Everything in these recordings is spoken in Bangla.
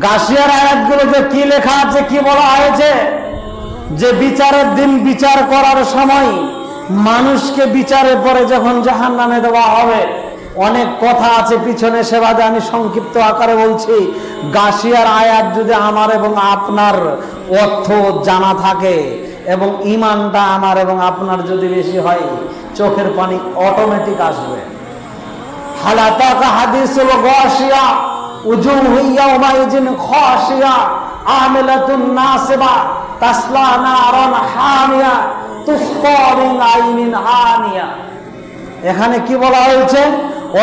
গাছিয়ার আয়াতগুলোতে কি লেখা আছে, কি বলা হয়েছে? যে বিচারের দিন বিচার করার সময় মানুষকে বিচারে পরে যখন জাহান নামে দেওয়া হবে, অনেক কথা আছে, পিছনে সেবাদে আমি সংক্ষিপ্ত আকারে বলছি। গাছিয়ার আয়াত যদি আমার এবং আপনার অর্থ জানা থাকে এবং ইমানটা আমার এবং আপনার যদি বেশি হয়, চোখের পানি অটোমেটিক আসবে। হালাতাকা হাদিসুল গাশিয়া। এখানে কি বলা হয়েছে?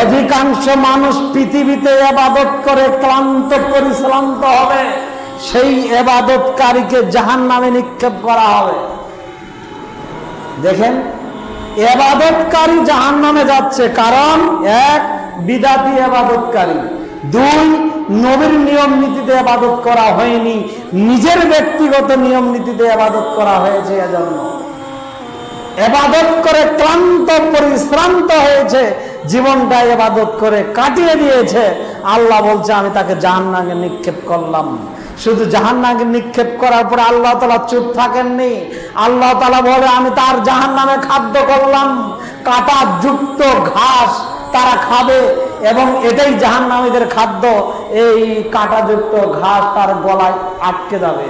অধিকাংশ মানুষ পৃথিবীতে এবাদত করে ক্লান্ত, পরিশ্রান্ত হবে। সেই এবাদতকারীকে জাহান নামে নিক্ষেপ করা হবে। দেখেন, এবাদতকারী জাহান নামে যাচ্ছে কারণ এক, বিদাতি এবাদতকারী। দুই, নবীর নিয়ম নীতিতে আবাদত করা হয়নি, নিজের ব্যক্তিগত নিয়ম নীতিতে আবাদত করা হয়েছে এজন্য। এবাদত করে ক্লান্ত, পরিশ্রান্ত হয়েছে, জীবনটা এবাদত করে কাটিয়ে দিয়েছে। আল্লাহ বলছে, আমি তাকে জাহান্নাগে নিক্ষেপ করলাম। শুধু জাহান্নাগে নিক্ষেপ করার পরে আল্লাহ তালা চুপ থাকেননি। আল্লাহ তালা বলে, আমি তার জাহান নামে খাদ্য করলাম। কাটা যুক্ত ঘাস তারা খাবে। এবং এটাই জাহান নামীদের খাদ্য। এই কাটাযুক্ত ঘাস তার গলায় আটকে যাবে।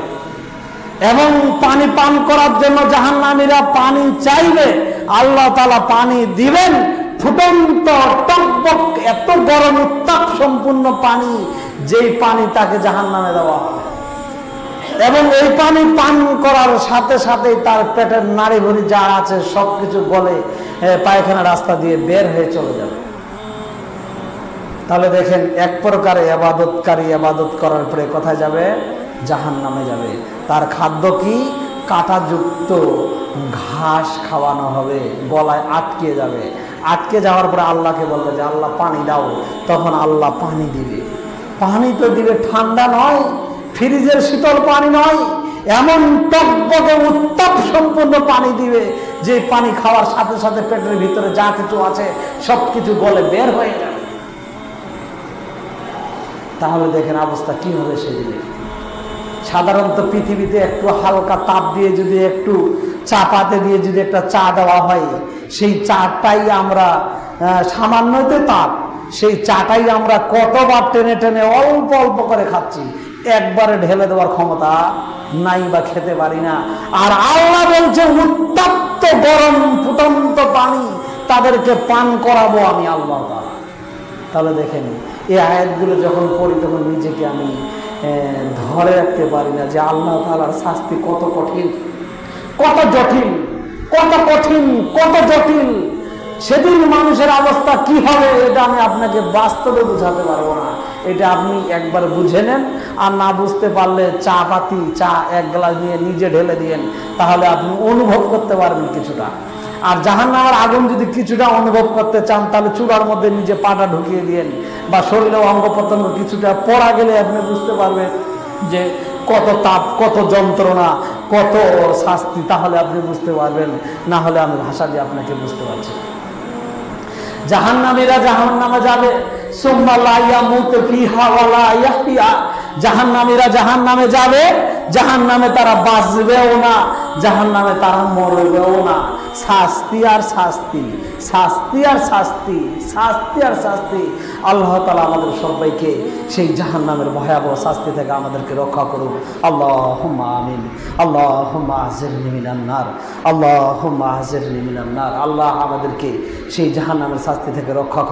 এবং পানি পান করার জন্য জাহান্নামীরা পানি চাইবে। আল্লাহ তালা পানি দিবেন। ফুটন্ত, টকবক, এত গরম উত্তাপ সম্পূর্ণ পানি, যেই পানি তাকে জাহান্নামে দেওয়া হবে। এবং এই পানি পান করার সাথে সাথেই তার পেটের নাড়ি ভুড়ি যা আছে সবকিছু গলে পায়খানা রাস্তা দিয়ে বের হয়ে চলে যাবে। তাহলে দেখেন এক প্রকারে আবাদতকারী আবাদত করার পরে কোথায় যাবে? জাহান নামে যাবে। তার খাদ্য কি? কাঁটাযুক্ত ঘাস খাওয়ানো হবে, গলায় আটকে যাবে। আটকে যাওয়ার পরে আল্লাহকে বলবে যে, আল্লাহ, পানি দাও। তখন আল্লাহ পানি দিবে। পানি তো দিবে ঠান্ডা নয়, ফ্রিজের শীতল পানি নয়, এমন টকবকে উত্তাপ সম্পূর্ণ পানি দিবে যে পানি খাওয়ার সাথে সাথে পেটের ভিতরে যা কিছু আছে সব কিছু গলে বের হয়ে যাবে তাহলে দেখেন অবস্থা কি হবে সেদিকে। সাধারণত পৃথিবীতে একটু হালকা তাপ দিয়ে যদি একটু চা পাতে দিয়ে যদি একটা চা দেওয়া হয়, সেই চাটাই আমরা সামান্যতে তাপ, সেই চাটাই আমরা কতবার টেনে টেনে অল্প অল্প করে খাচ্ছি, একবারে ঢেলে দেওয়ার ক্ষমতা নাই বা খেতে পারি না। আর আল্লাহ বলছে, উত্তপ্ত গরম ফুটন্ত পানি তাদেরকে পান করাবো আমি আল্লাহ তাআলা। তাহলে দেখেন, এই আয়াতগুলো যখন পড়ি তখন নিজেকে আমি ধরে রাখতে পারি না যে আল্লাহ তালার শাস্তি কত কঠিন, কত জটিল, কত কঠিন, কত জটিল। সেদিন মানুষের অবস্থা কি হবে এটা আমি আপনাকে বাস্তবে বুঝাতে পারব না। এটা আপনি একবার বুঝে নেন, আর না বুঝতে পারলে চা পাতি চা এক গ্লাস নিয়ে নিজে ঢেলে দিয়েন, তাহলে আপনি অনুভব করতে পারবেন কিছুটা। আর জাহান্নামের আগুন যদি কিছুটা অনুভব করতে চান, তাহলে চূড়ার মধ্যে নিজে পাটা ঢুকিয়ে দিয়েন বা শরীরে অঙ্গ প্রত্যঙ্গ কিছুটা পড়া গেলে আপনি বুঝতে পারবেন যে কত তাপ, কত যন্ত্রণা, কত শাস্তি, তাহলে আপনি বুঝতে পারবেন। না হলে আমি ভাষা দিয়ে আপনাকে বুঝতে পারছি জাহান্নামীরা জাহান্নামে যাবে। জাহান্নামীরা জাহান্নামে যাবে। জাহান্নামে তারা বাঁচবেও না। জাহান্নামে তারা মরবেও না। শাস্তি আর শাস্তি শাস্তি আর শাস্তি শাস্তি আর শাস্তি। আল্লাহ তালা আমাদের সবাইকে সেই জাহান নামের ভয়াবহ শাস্তি থেকে আমাদেরকে রক্ষা করুন আল্লাহ আমিন। আল্লাহ হাজের নিমিনান্নার আল্লাহ হাজের নিমিনান্নার আল্লাহ আমাদেরকে সেই জাহান নামের শাস্তি থেকে রক্ষা